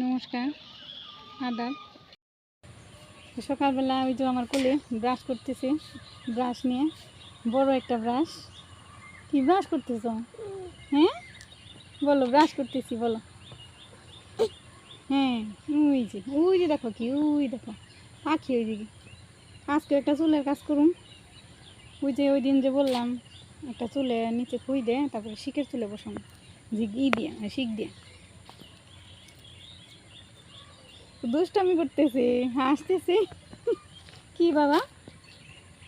নমস্কার, আদাব। সকালবেলা ওই যে আমার কোলে ব্রাশ করতেছে ব্রাশ নিয়ে, বড় একটা ব্রাশ কি ব্রাশ করতেছ? হ্যাঁ? বলো ব্রাশ করতেছি, বলো। হ্যাঁ ওই যে ওই যে দেখো কি, ওই দেখো, পাখি ওই দিকে আজকে একটা চুলের কাজ করুন ওই যে ওই দিন যে বললাম, একটা চুলে নিচে খুই দে, তারপরে শিখের চুলে বসানো যে ই দিয়ে শিখ দিয়ে। দুষ্টামি করতেছি, হাসতেছি। কি বাবা?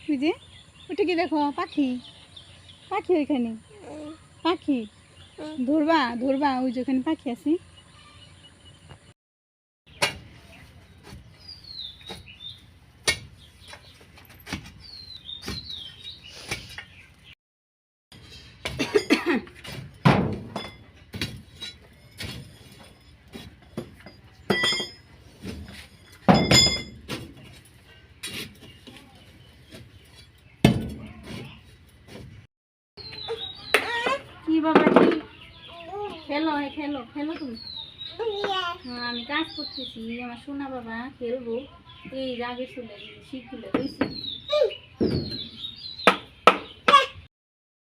তুই যে, ওটা কি দেখো, পাখি? পাখি ওইখানে? পাখি? ধরবা ধরবা, ওই যে ওখানে পাখি আছে কি বাবা কি খেলো খেলো খেলো তুমি? হ্যাঁ আমি কাজ করতেছি, আমার সোনা বাবা খেলব। এই রাগে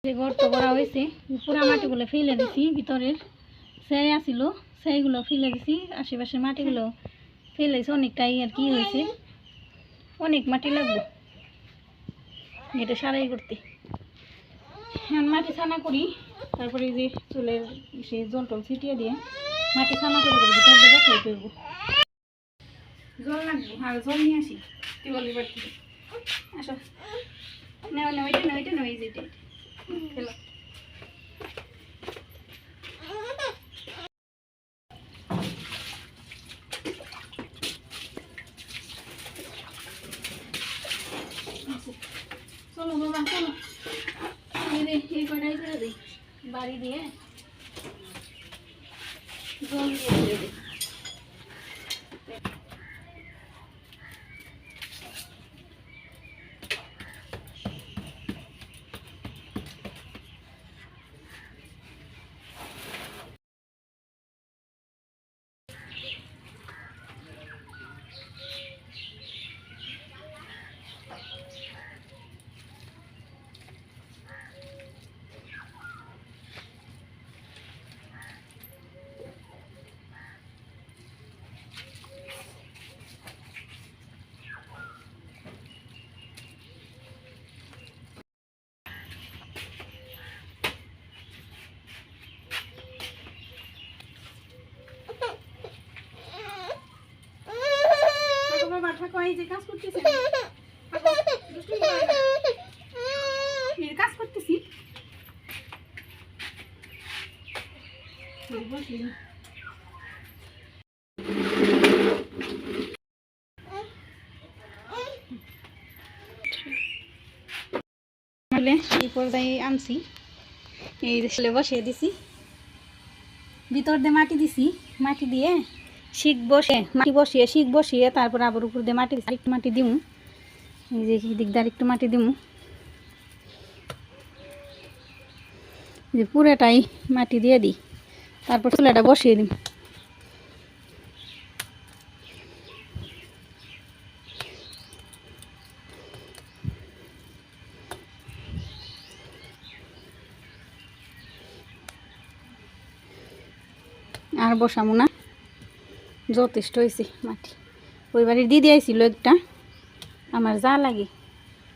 যে গর্ত করা হয়েছে পুরা মাটিগুলো ফেলে দিছি, ভিতরের সেই আসিল, সেইগুলো ফেলে দিছি আশেপাশের মাটিগুলো ফেলেছি অনেকটাই আর কি হয়েছে অনেক মাটি লাগবে। এটা সারাই করতে। এখন মাটি ছানা করি। তারপরে এই যে চুলের সেই জল টল ছিটিয়ে দিয়ে মাটি ছানা করে করে জল লাগবো আর জল নিয়ে আসি টিউবওয়েলের বাড়ি থেকে। আসো। নেও নেও, এটা নেও এটা নেও, এই যে, এটা এটা। খেলো চলো বাবা চলো এই রে, এই কটাই করে দিই বাড়ি দিয়ে। জল দিয়ে দিয়ে দিই থাকো যে কাজ করতেছি থাকো, দুষ্টুমি করো না। এই কাজ করতেছি? এই পর্দায় আনছি। এই বসিয়ে দিছি। ভিতর দিয়ে মাটি দিছি। মাটি দিয়ে শিক বসে, মাটি বসিয়ে শিক বসিয়ে তারপর আবার উপর দিয়ে মাটি। একটু মাটি দিমু। এই যে দিকদার একটু মাটি দিমু। যে পুরোটাই মাটি দিয়ে দিই। তারপর চুলাটা বসিয়ে দিই আর বসামো না। যথেষ্ট হয়েছে মাটি। ওই বাড়ির দিদি আইছিল একটা, আমার যা লাগে।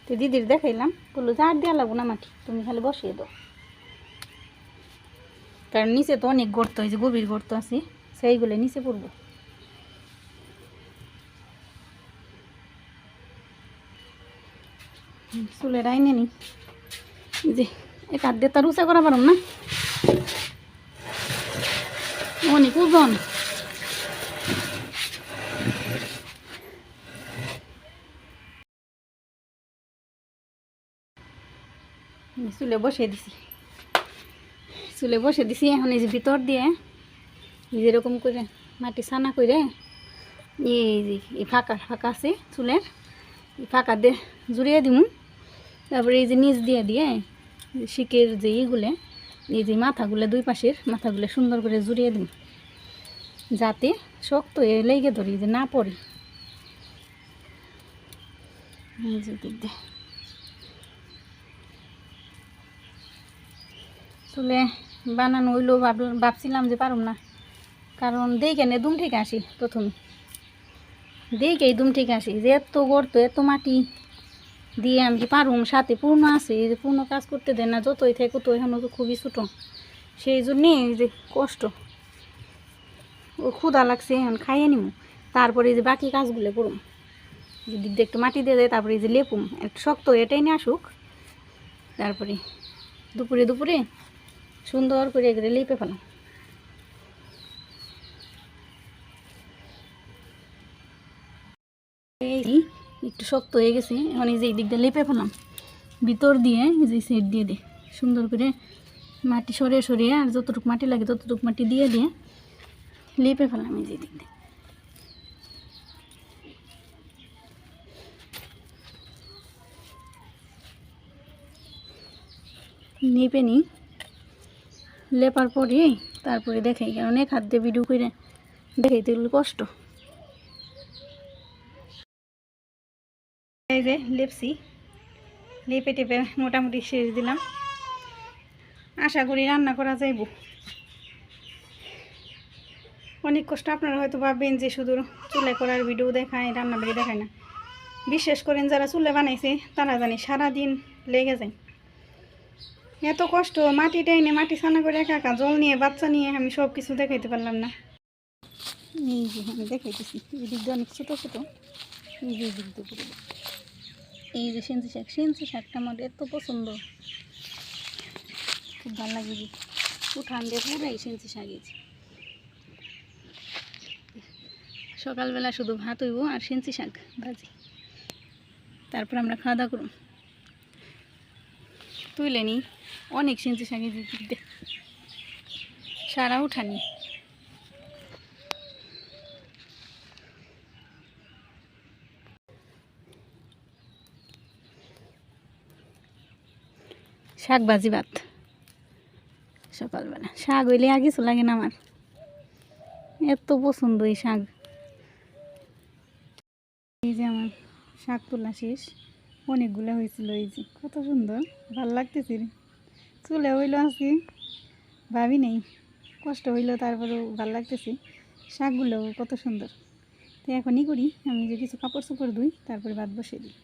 তো দিদির দেখাইলাম, বলল, যা আর দেওয়া লাগবো না মাটি, তুমি খালি বসিয়ে দাও। কারণ নিচে তো অনেক গর্ত হয়েছে, গভীর গর্ত আছে, সেইগুলো নিচে পড়ব। চুলের আইনে নি যে, এক হাত দিয়ে তার উঁচা করা পারম না। অনেক ওজন। চুলে বসিয়ে দিছি। চুলে বসে দিছি, এখন এই যে ভিতর দিয়ে এই যে এরকম করে মাটি ছানা করে এই যে ফাঁকা ফাঁকা আছে চুলের, এই ফাঁকা দিয়ে জুড়িয়ে দিমু। তারপরে এই যে নিচ দিয়ে দিয়ে শিকের যে ইগুলো, এই যে মাথাগুলো, দুই পাশের মাথাগুলো সুন্দর করে জুড়িয়ে দিম। যাতে শক্ত হয়ে লেগে ধরি, যে না পড়ি। এই দিক দিয়ে। চুলে বানানো হইল ভাবলাম ভাবছিলাম যে পারুম না। কারণ দেখে নে দুম ঠিক আসি প্রথমে। দেখেই দুম ঠিক আসি যে এত গর্ত, এত মাটি দিয়ে আমি কি পারুম? সাথে পূর্ণ আছে যে পূর্ণ কাজ করতে দেয় না, যতই থাকে তো এখনও তো খুবই ছোটো। সেই জন্যে যে কষ্ট। ও ক্ষুদা লাগছে, এখন খাইয়ে নিমু। তারপরে যে বাকি কাজগুলো করুম। যদি একটু মাটি দিয়ে দেয়, তারপরে যে লেপুম। শক্ত এটাই নিয়ে আসুক। তারপরে দুপুরে দুপুরে সুন্দর করে এগুলো লিপে ফেলাম একটু শক্ত হয়ে গেছে, এখন এই যে এই দিক দিয়ে লেপে ফেলাম। ভিতর দিয়ে, এই যে সেট দিয়ে দিই সুন্দর করে মাটি সরিয়ে সরিয়ে, আর যতটুকু মাটি লাগে ততটুকু মাটি দিয়ে দিয়ে লেপে ফেলাম এই যে দিক দিয়ে নেপে নিই। লেপার পরে, তারপরে দেখাই কারণ এক হাত দিয়ে ভিডিও করে দেখাইতে গেলে কষ্ট। এই যে লেপসি, লেপে টেপে মোটামুটি শেষ দিলাম। আশা করি রান্না করা যাইব। অনেক কষ্ট, আপনারা হয়তো ভাববেন যে শুধু চুলে করার ভিডিও দেখায়, রান্না বাড়ি দেখায় না। বিশ্বাস করেন যারা চুলে বানাইছে, তারা জানি সারাদিন লেগে যায়। এত কষ্ট, মাটি টাইনে মাটি ছানা করে একা একা জল নিয়ে, বাচ্চা নিয়ে আমি সব কিছু দেখাইতে পারলাম না। এই আমি দেখাইতেছি এই দিক দিয়ে অনেক ছোটো ছোটো। এই যে এই যে সেন্সি শাক সেন্সি শাকটা আমার এত পছন্দ। খুব ভালো লাগে যে উঠান দিয়ে পুরাই সেন্সি শাক সকালবেলা শুধু ভাত হইব আর সেন্সি শাক ভাজি। তারপর আমরা খাওয়া দাওয়া করুন তুলে নিই অনেক সেন্সি শাকে দিতে সারা উঠানি শাক ভাজি ভাত। সকালবেলা। শাক হইলে কিছু লাগে না আমার। এত পছন্দ এই শাক। এই যে আমার শাক তোলা শেষ। অনেকগুলো হয়েছিল, এই যে কত সুন্দর, ভালো লাগতেছিল চুলে হইল আজকে ভাবি নেই, কষ্ট হইল, তারপরেও ভালো লাগতেছে। শাকগুলো কত সুন্দর। তো এখনই করি, আমি যে কিছু কাপড় চোপড় ধুই, তারপরে ভাত বসে দিই।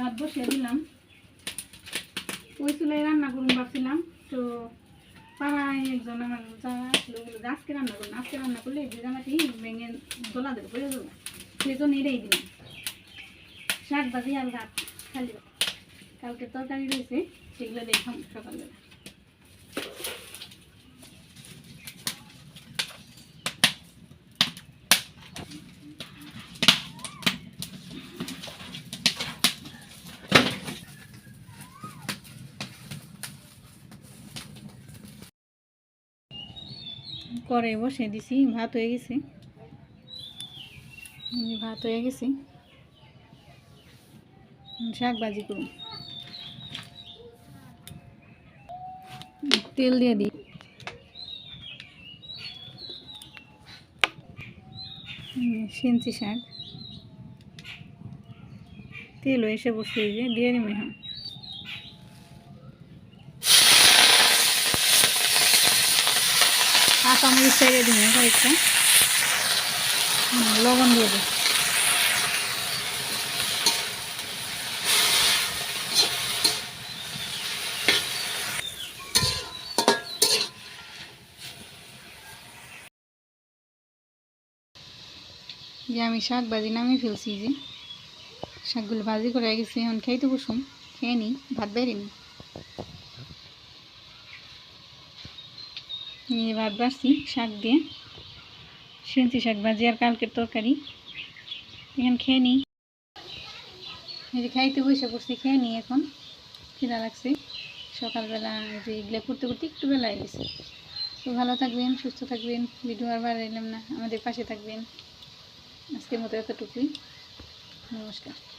ভাত বসিয়ে দিলাম। ওই চুলাই রান্না করুন ভাবছিলাম। তো পাড়ায় একজন আমার যা আজকে রান্না করুন, আজকে রান্না করলে যে জামাটি ভেঙে দোলা দেবে করে দেবো সেই জন্য এটাই দিলাম। শাক ভাজি আর ভাত খালি। কালকে তরকারি রয়েছে, সেগুলো দেখাম সকালবেলা। করে বসে দিছি, ভাত হয়ে গেছে। ভাত হয়ে গেছে। শাক ভাজি করুন তেল দিয়ে দিই। সেঞ্চি শাক। তেলও এসে বসে, এই যে দিয়ে দিবি হ্যাঁ কাঁচামরিচ ছেড়ে দিন কয়েকটা। লবণ দিয়ে দিই যে আমি শাক ভাজি নামিয়ে ফেলছি যে, শাকগুলো ভাজি করে গেছি এখন খেতে বসুন খেয়ে নিই, ভাত বেরিনি নিয়ে ভাত বাড়ছি, শাক দিয়ে। শুনছি শাক ভাজি আর কালকের তরকারি। এখন খেয়ে নিই। এই যে খাইতে বসে পড়ছি, খেয়ে নিই এখন। খিদা লাগছে। সকালবেলা যে এগুলো করতে করতে একটু বেলা গেছে। তো ভালো থাকবেন, সুস্থ থাকবেন। ভিডিও আর বাড়াইলাম না। আমাদের পাশে থাকবেন। আজকের মতো এতটুকুই। নমস্কার।